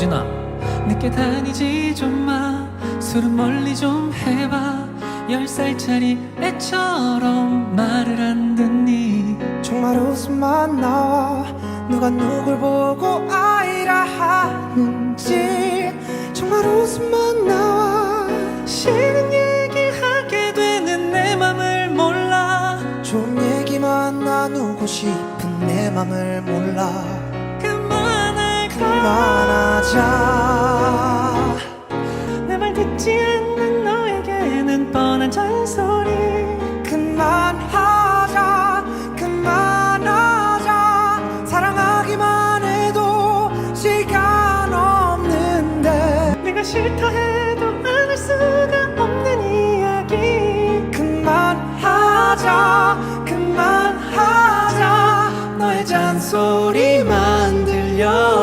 도진아 늦게 다니지 좀마. 술은 멀리 좀 해봐. 열 살짜리 애처럼 말을 안 듣니? 정말 웃음만 나와. 누가 누굴 보고 아이라 하는지. 정말 웃음만 나와. 싫은 얘기하게 되는 내 맘을 몰라. 좋은 얘기만 나누고 싶은 내 맘을 몰라 그만하자 내 말 듣지 않는 너에게는 뻔한 잔소리. 그만하자 그만하자. 사랑하기만 해도 시간 없는데. 내가 싫다 해도 안 할 수가 없는 이야기. 그만하자 그만하자. 너의 잔소리만 들려